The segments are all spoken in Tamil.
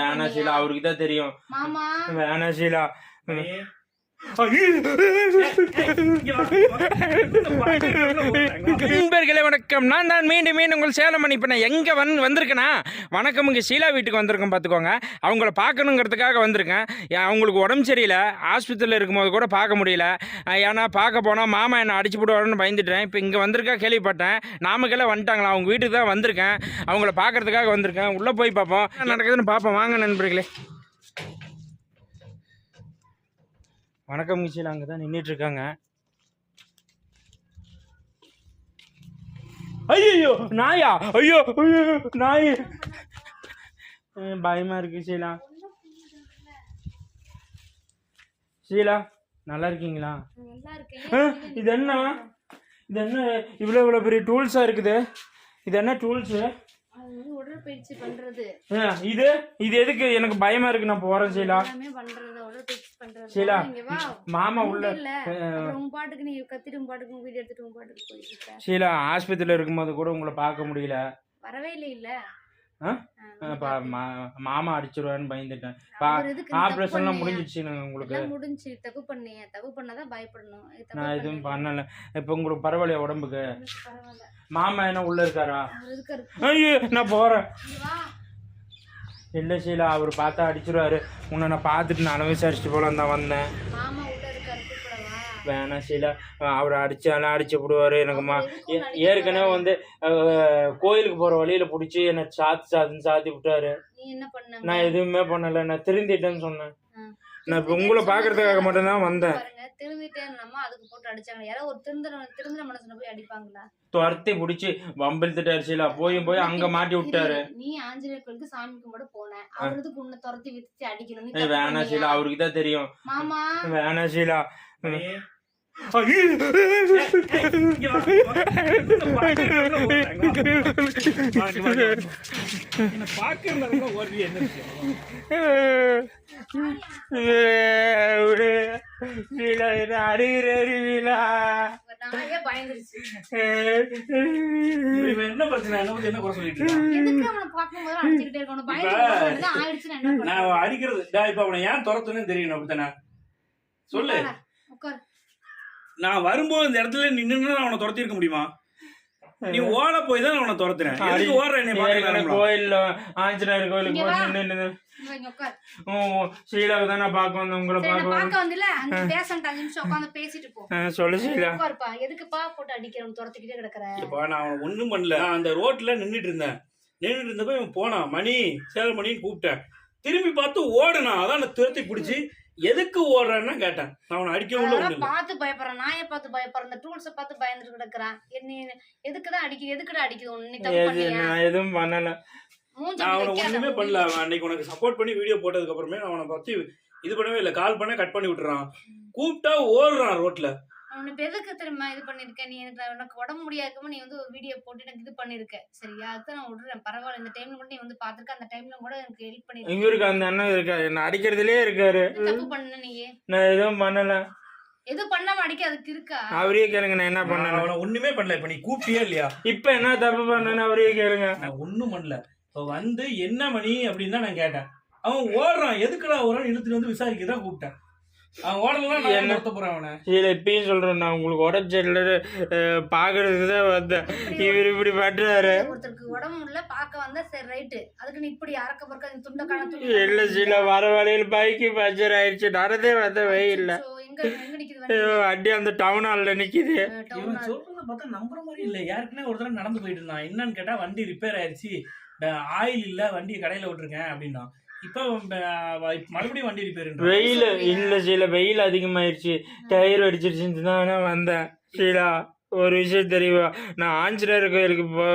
வேணாம் ஷீலா அவருக்கு தான் தெரியும். மாமா. வேணாம் ஷீலா. நண்பர்களே வணக்கம். நான் தான் மீண்டும் மீண்டும் உங்கள் சேலம் பண்ணி எங்கே வந்து வந்திருக்கேனா? வணக்கம். இங்கே ஷீலா வீட்டுக்கு வந்திருக்கேன் பார்த்துக்கோங்க அவங்கள பார்க்கணுங்கிறதுக்காக வந்திருக்கேன். அவங்களுக்கு உடம்பு சரியில்லை. ஆஸ்பத்திரியில் இருக்கும்போது கூட பார்க்க முடியல. ஏன்னா பார்க்க போனால் மாமா என்னை அடிச்சு போடுவாருன்னு பயந்துட்டேன். இப்போ இங்கே வந்திருக்கா கேள்விப்பட்டேன். நாமக்கெல்லாம் வந்துட்டாங்களா? அவங்க வீட்டுக்கு தான் வந்திருக்கேன். அவங்கள பார்க்கறதுக்காக வந்திருக்கேன். உள்ளே போய் பார்ப்போம். என்ன நடக்குதுன்னு பார்ப்போம். வாங்க நண்பர்களே. வணக்கம் கிச்சியில் அங்கே தான் நின்றுட்டு இருக்காங்க ஐயோ நாயா? ஐயோ ஐயோ நாய். அஹ் பயமா இருக்கு ஷீலா. ஷீலா நல்லா இருக்கீங்களா? இது என்ன? இது என்ன இவ்வளோ இவ்வளோ பெரிய டூல்ஸாக இருக்குது? இது என்ன டூல்ஸு உடற்பயிற்சி பண்றது. இது இது எதுக்கு? எனக்கு பயமா இருக்கு நான் போறேன் ஷீலா. ஷீலா மாமா உள்ள பாட்டுக்கு நீ கத்திட்டு பாட்டுக்கு வீடியோ எடுத்துட்டு பாட்டுக்கு போயிட்டு ஷீலா ஆஸ்பத்திரியில் இருக்கும்போது கூட உங்களை பார்க்க முடியல. வரவே இல்லை மாமா அடிச்சிருவான்னு பயந்துட்டேன். ஆப்ரேஷன்லாம் பண்ணியா? முடிஞ்சிடுச்சு உங்களுக்கு? முடிஞ்சு தப்பு பண்ணிய தப்பு பண்ணாதான் பயப்படணும். நான் எதுவும் பண்ணல. இப்போ உங்களுக்கு பரவாயில்லையா உடம்புக்கு? மாமா என்ன உள்ள இருக்காரா? ஐயோ நான் போறேன். இல்லை ஷீலா அவர் பார்த்தா அடிச்சிருவாரு. உன்னை நான் பார்த்துட்டு நான் விசாரிச்சுட்டு போலாம் தான் வந்தேன். வேணாம் ஷீலா அவர் அடிச்சாலும் அடிச்சு விடுவாரு. எனக்கு மா ஏற்கனவே வந்து கோயிலுக்கு போற வழியில பிடிச்சி என்னை சாத்து சாத்துன்னு சாத்தி விட்டாரு. நீ என்ன பண்ண? நான் எதுவுமே பண்ணல. நான் திருந்திட்டேன்னு சொன்னேன். நான் இப்போ உங்களை பார்க்கறதுக்காக மட்டும்தான் வந்தேன். திருந்திட்டேன்னு அதுக்கு போட்டு அடிச்சாங்க. யாரோ ஒரு திருந்தின திருந்தின மனசுல போய் அடிப்பாங்களா? துரத்தி பிடிச்சி வம்பிழுத்துட்டாரு ஷீலா போய் போய் அங்க மாட்டி விட்டாரு. நீ ஆஞ்சநேயர் கோயிலுக்கு சாமி கும்பிட போன. அவருக்கு உன்னை துரத்தி அடிக்கணும்? அவருக்கு தான் தெரியும். மாமா. ஷீலா. என்ன பாக்குறதுல ஓடி என்ன ஷீலா என்ன பிரச்சனை என்ன குறை சொல்லிட்டு நான் அடிக்கிறது. இப்ப அவனை ஏன் துரத்துன்னு தெரியணும் அப்படித்தானே சொல்லு. உட்கார். நான் வரும்போது இந்த இடத்துல நின்னு அவனை துரத்தி இருக்க முடியுமா? நீ ஓட போய் தான் அவனை துரத்துறேன். எதுக்கு ஓடுற? பாக்குறாங்களோ கோயில்ல ஆஞ்சநேயர் கோயிலுக்கு. போய் உட்கார் ஓ ஷீலாவை தான் நான் பார்க்க வந்தேன் உங்களை சரி நான் பார்க்க பார்க்க வந்தில அங்க பேசன்ட்டு அஞ்சு நிமிஷம் உட்காந்து பேசிட்டு போ. வந்தேன். சொல்லு ஷீலா. உட்காருப்பா எதுக்குப்பா போட்டு அடிக்கிறவன் துரத்திக்கிட்டே கிடக்குற. இப்ப நான் அவனை ஒண்ணும் பண்ணல. அந்த ரோட்ல நின்னுட்டு இருந்தேன். நின்னுட்டு இருந்தப்ப இவன் போனான். மணி சேலம் மணின்னு கூப்பிட்டேன். திரும்பி பார்த்து ஓடுனான். அதான் நான் துரத்தி பிடிச்சி எதுக்கு ஓடுறான்னு கேட்டேன். அவனை அடிக்கவும் பார்த்து பயப்படுறான். நாயை பார்த்து பயப்படுறான். இந்த டூல்ஸை பார்த்து பயந்துட்டு கிடக்குறான். என்ன எதுக்குதான் அடிக்குது எதுக்குடா அடிக்குது? நான் எதுவும் பண்ணல. நான் அவனை ஒண்ணுமே பண்ணல. அவன் அன்னைக்கு உனக்கு சப்போர்ட் பண்ணி வீடியோ போட்டதுக்கு அப்புறமே அவனை பத்தி இது பண்ணவே இல்லை. கால் பண்ண கட் பண்ணி விட்டுறான். கூப்பிட்டா ஓடுறான் ரோட்ல அவனை இப்ப எதுக்கு தெரியுமா இது பண்ணிருக்க? நீ எனக்கு உனக்கு உடம்பு முடியாதுமா நீ வந்து ஒரு வீடியோ போட்டு எனக்கு இது பண்ணிருக்க. சரியா அதுக்கு நான் விடுறேன். பரவாயில்ல இந்த டைம்ல கூட நீ வந்து பாத்துருக்க அந்த டைம்ல கூட எனக்கு ஹெல்ப் பண்ணிருக்க. இவருக்கு அந்த அண்ணன் இருக்காரு. என்ன அடிக்கிறதுலயே இருக்காரு. தப்பு பண்ண நீ? நான் எதுவும் பண்ணல. எது பண்ணாம அடிக்க அதுக்கு இருக்கா? அவரே கேளுங்க நான் என்ன நான் பண்ணல அவனை ஒண்ணுமே பண்ணல. இப்ப நீ கூப்பிட்டியா இல்லையா? இப்ப என்ன தப்பு பண்ணேன்னு அவரே கேளுங்க. நான் ஒண்ணும் பண்ணல. இப்ப வந்து என்ன மணி அப்படின்னு தான் நான் கேட்டேன். அவன் ஓடுறான். எதுக்குடா ஓடுறான் இழுத்துட்டு வந்து விசாரிக்க தான் கூப்பிட்டேன். இப்பயும் சொல்றேன் நான் உங்களுக்கு உடம்பு சரியில்லை பாக்குறதுக்கு தான் வந்தேன். இவர் இப்படி பண்றாரு. ஒருத்தருக்கு உடம்பு இல்ல பாக்க வந்தா சரி ரைட்டு அதுக்கு நீ இப்படி அறக்க பறக்க இந்த துண்ட காண இல்ல சில வர வழியில் பைக்கு பஞ்சர் ஆயிடுச்சு நடந்தே வந்த ஐயோ, வண்டி அந்த டவுன் ஹால்ல நிக்குது. சொல்றத பார்த்தா நம்புற மாதிரி இல்ல. ஏற்கனவே ஒரு தடவை நடந்து போயிட்டு இருந்தான். என்னன்னு கேட்டா வண்டி ரிப்பேர் ஆயிருச்சு. ஆயில் இல்ல வண்டியை கடையில விட்டுருக்கேன் அப்படின்னா. இப்போ மறுபடியும் வண்டி ரிப்பேர் வெயில் இல்ல சில வெயில் அதிகமாயிருச்சு. டயர் அடிச்சிருச்சுன்னு தான் வந்தேன். சீலா ஒரு விஷயம் தெரியுமா? நான் ஆஞ்சநேயர் கோயிலுக்கு போ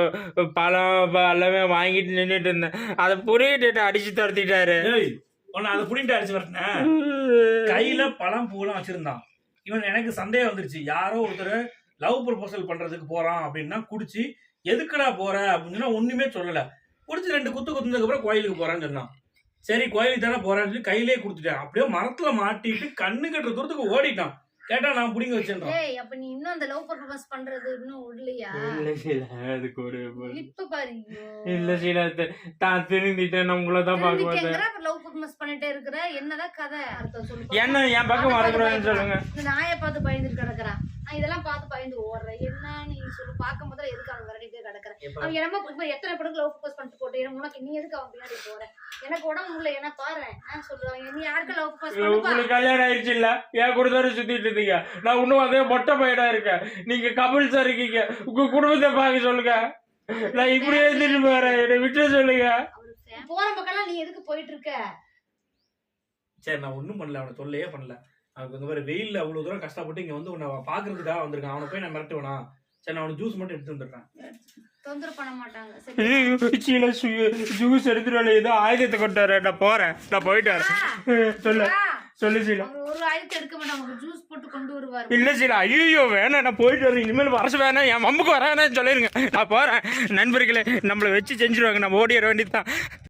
பழம் எல்லாமே வாங்கிட்டு நின்றுட்டு இருந்தேன். அதை புரியிட்டு அடிச்சு துரத்திட்டாரு. உன்னை அதை புடிங்கிட்டு அடிச்சு வரட்டேன் கையில பழம் பூலாம் வச்சிருந்தான். இவன் எனக்கு சந்தேகம் வந்துருச்சு. யாரோ ஒருத்தர் லவ் ப்ரொபோசல் பண்றதுக்கு போறான் அப்படின்னா குடிச்சு எதுக்குடா போற? அப்படின்னா ஒண்ணுமே சொல்லல. குடிச்சு ரெண்டு குத்து குத்துனதுக்கு அப்புறம் கோயிலுக்கு போறான்னு சொன்னான். சரி கோயிலுக்கு தானே போறான்னு சொல்லி கையிலே கொடுத்துட்டேன். அப்படியே மரத்துல மாட்டிட்டு கண்ணு கட்டுற தூரத்துக்கு ஓடிட்டான். கேட்டா நான் புடிங்க வச்சேன்றான் ஏய் அப்ப நீ இன்னும் அந்த லவ் பர்பஸ் பண்றது இன்னும் விடலையா? இல்ல சீலா அதுக்கு ஒரு இப்ப பாரு ஐயோ. இல்ல சீலா தான் திருந்திட்டேன் நான் உங்களை தான் திருந்திட்டேங்கிற, அப்புறம் love purpose பண்ணிட்டே இருக்கிற? என்னதான் கதை? அர்த்தம் சொல்லு பாப்போம். என்ன என் பக்கம் அதை வரக்கூடாதுன்னு சொல்லுங்க. நாயை பார்த்து பயந்துட்டு கிடக்குறான் நான் இதெல்லாம் பார்த்து பயந்து ஓடுறேன். என்ன நீ சொல்லு பார்க்கும் போதுல எதுக்கு அவன் விரட்டிட்டே அவன் என்னமோ இப்ப எத்தனை படத்துக்கு லவ் ப்ரப்போஸ் பண்ணிட்டு போட்டு உனக்கு நீ எதுக்கு அவன் பின்னாடி போற? எனக்கு உடம்பு முடியல என்ன பாரு? நான் சொல்றான் நீ யாருக்கு லவ் உங்களுக்கு கல்யாணம் ஆயிடுச்சு இல்ல? ஏன் கூட தானே சுத்திட்டு இருந்தீங்க நான் இன்னும் அதே மொட்டை பையனா இருக்கேன். நீங்க கபில்ஸா இருக்கீங்க. உங்க குடும்பத்தை பார்க்க சொல்லுங்க. நான் இப்படியே இருந்துட்டு போறேன். என்னை விட்டு சொல்லுங்க. போற பக்கம்லாம் நீ எதுக்கு போயிட்டு இருக்க? சரி நான் ஒண்ணும் பண்ணல. அவனை தொல்லையே பண்ணல. அவனுக்கு இந்த மாதிரி வெயில்ல அவ்வளவு தூரம் கஷ்டப்பட்டு இங்க வந்து உன்னை பாக்குறதுக்காக வந்திருக்கான். அவனை போய் நான் மிரட்டுவேனா? சரி நான் அவனுக்கு ஜூஸ் மட்டும் எடுத்து வந்திருக்கேன் தொந்தரவு பண்ண மாட்டாங்க. ஜூஸ் எடுத்துட்டு வரல ஏதோ ஆயுதத்தை கொண்டு வரேன். நான் போறேன். நான் போயிட்டு வரேன். சொல்லு. சொல்லு சீலா. ஒரு ஆயுதத்தை எடுக்க மாட்டாங்க ஜூஸ் போட்டு கொண்டு வருவாரு. இல்ல சீலா. ஐயோ வேணாம். நான் போயிட்டு வரேன். இனிமேல் வரசு வேணாம். என் வரானே சொல்லிருங்க. நான் போறேன். நண்பர்களே நம்மளை வச்சு செஞ்சிருவாங்க. நம்ம ஓடிட வேண்டியதுதான்.